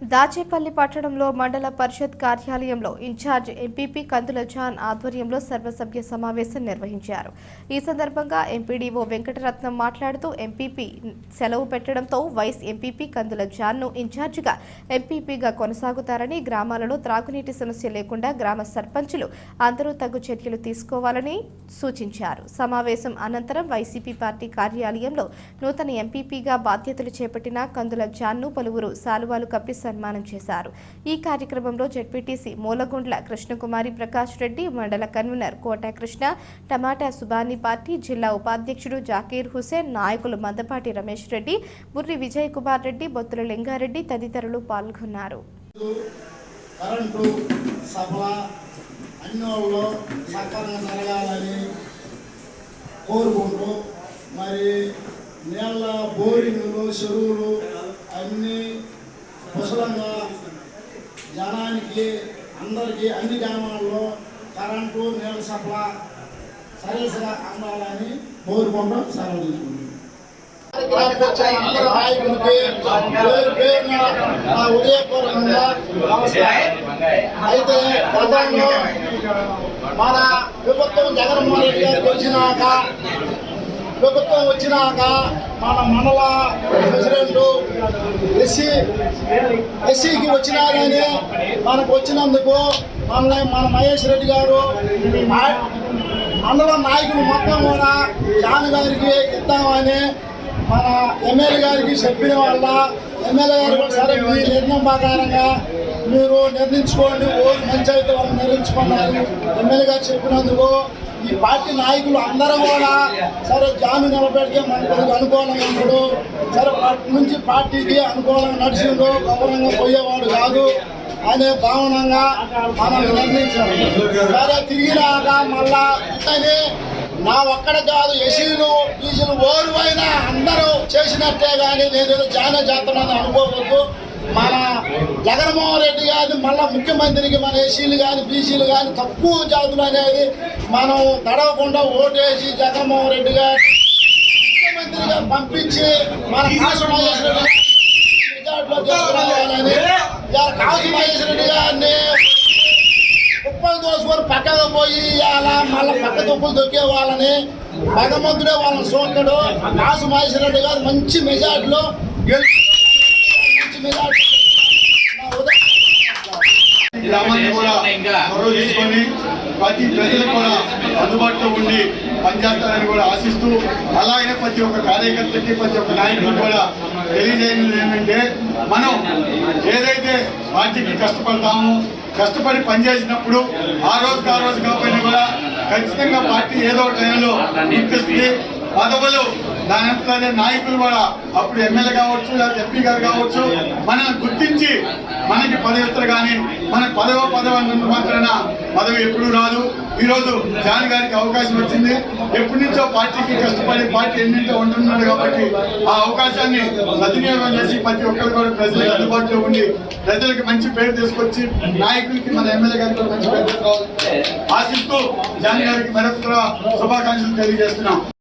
దాచేపల్లి పట్టణంలో మండల పరిషత్ కార్యాలయంలో ఇన్ఛార్జ్ ఎంపీపీ కందుల జాన్ ఆధ్వర్యంలో సర్వసభ్య సమావేశం నిర్వహించారు. ఈ సందర్భంగా ఎంపీడీఓ వెంకటరత్నం మాట్లాడుతూ ఎంపీపీ సెలవు పెట్టడంతో వైస్ ఎంపీపీ కందుల జాన్ను ఇన్ఛార్జిగా ఎంపీపీగా కొనసాగుతారని గ్రామాలలో త్రాగునీటి సమస్య లేకుండా గ్రామ సర్పంచులు అందరూ తగు చర్యలు తీసుకోవాలని సూచించారు. సమావేశం అనంతరం వైసీపీ పార్టీ కార్యాలయంలో నూతన ఎంపీపీగా బాధ్యతలు చేపట్టిన కందుల జాన్ను పలువురు శాలువాలు కప్పి సన్మానం చేశారు. ఈ కార్యక్రమంలో జడ్పీటీసీ మూలగుండ్ల కృష్ణకుమారి ప్రకాష్ రెడ్డి మండల convenor Kota Krishna tomato Subani party జిల్లా ఉపాధ్యక్షుడు జాకీర్ హుసేన్ నాయకులు మందపాటి రమేష్ రెడ్డి బుర్రి విజయ్ కుమార్ రెడ్డి బొత్తుల లింగారెడ్డి తదితరులు పాల్గొన్నారు. కరెంటు సక్రమంగా జరగాలని కోరుకుంటూ మరి నీళ్ళ బోరింగ్లు చెరువులు కుశలంగా జనానికి అందరికీ అన్ని గ్రామాల్లో కరెంటు నీళ్ళ సప్లా సరస్సుగా అందాలని కోరుకుంటూ సెలవు నా ఉదయపూర్వకంగా అయితే గతంలో మన ప్రభుత్వం జగన్మోహన్ రెడ్డి గారికి వచ్చినాక ప్రభుత్వం వచ్చినాక మన మండల ప్రెసిడెంట్ ఎస్సీ ఎస్సీకి వచ్చినా కానీ మనకు వచ్చినందుకు మన మన మహేష్ రెడ్డి గారు మండల నాయకులు మొత్తం కూడా జాన్ గారికి ఇద్దామని మన ఎమ్మెల్యే గారికి చెప్పిన వల్ల ఎమ్మెల్యే గారు కూడా సరే మీ నిర్ణయం ప్రకారంగా మీరు నిర్ణయించుకోండి ఓటు మంచి అయితే వాళ్ళు నిర్ణయించుకున్నారు. ఎమ్మెల్యే గారు చెప్పినందుకు ఈ పార్టీ నాయకులు అందరూ కూడా సరే జాను నిలబెడితే మన కొద్దిగా అనుకూలంగా ఉన్నాడు సరే నుంచి పార్టీకి అనుకూలంగా నడిచిండు గౌరవంగా పోయేవాడు కాదు అనే భావనంగా మనం నిర్ణయించాం. సరే తిరిగినాక మళ్ళా నా ఒక్కడ కాదు ఎసీలు బీసీలు ఓరు అందరూ చేసినట్టే కానీ నేను జాయిన్ చేస్తున్నాను అనుకోవద్దు. మన జగన్మోహన్ రెడ్డి కాదు మళ్ళీ ముఖ్యమంత్రికి మన ఎస్సీలు కానీ బీసీలు కానీ తక్కువ జాతులు అనేది మనం తడవకుండా ఓటేసి జగన్మోహన్ రెడ్డి గారు ముఖ్యమంత్రిగా పంపించి మన కాసు మహేష్ రెడ్డి గారిని తీసుకురావాలని కాసు మహేష్ రెడ్డి గారిని కుప్పలు దోసుకొని పక్కకు పోయి అలా మళ్ళీ పక్క దుప్పులు దొక్కే వాళ్ళని భగవంతుడే వాళ్ళని చూస్తాడు కాసు మహేశ్వర రెడ్డి గారు మంచి మెజార్టీలో గెలుపు ప్రతి ప్రజలకు కూడా అందుబాటులో ఉండి పనిచేస్తారని కూడా ఆశిస్తూ అలాగే ప్రతి ఒక్క కార్యకర్తకి ప్రతి ఒక్క నాయకుడు కూడా తెలియజేయడం ఏంటంటే మనం ఏదైతే పార్టీకి కష్టపడతామో కష్టపడి పనిచేసినప్పుడు ఆ రోజుకి ఆ రోజు కాకపోయినా కూడా ఖచ్చితంగా పార్టీ ఏదో టైంలో గుర్తిస్తుంది. పదవులు దాని నాయకులు కూడా అప్పుడు ఎమ్మెల్యే కావచ్చు లేదా ఎంపీ గారు కావచ్చు మనం గుర్తించి మనకి పదవిత్ర కానీ మన పదవ పదవ మాత్రాన పదవి ఎప్పుడు రాదు. ఈరోజు జాన్ గారికి అవకాశం వచ్చింది. ఎప్పటి నుంచో పార్టీకి కష్టపడి పార్టీ ఎన్నింటో ఉంటున్నాడు కాబట్టి ఆ అవకాశాన్ని సద్వినియోగం చేసి ప్రతి ఒక్కరు కూడా ప్రజలకు అందుబాటులో ఉండి ప్రజలకు మంచి పేరు తీసుకొచ్చి నాయకులకి మన ఎమ్మెల్యే గారికి మంచి పేరు తీసుకురావాలని ఆశిస్తూ జాన్ గారికి మరొక శుభాకాంక్షలు తెలియజేస్తున్నాం.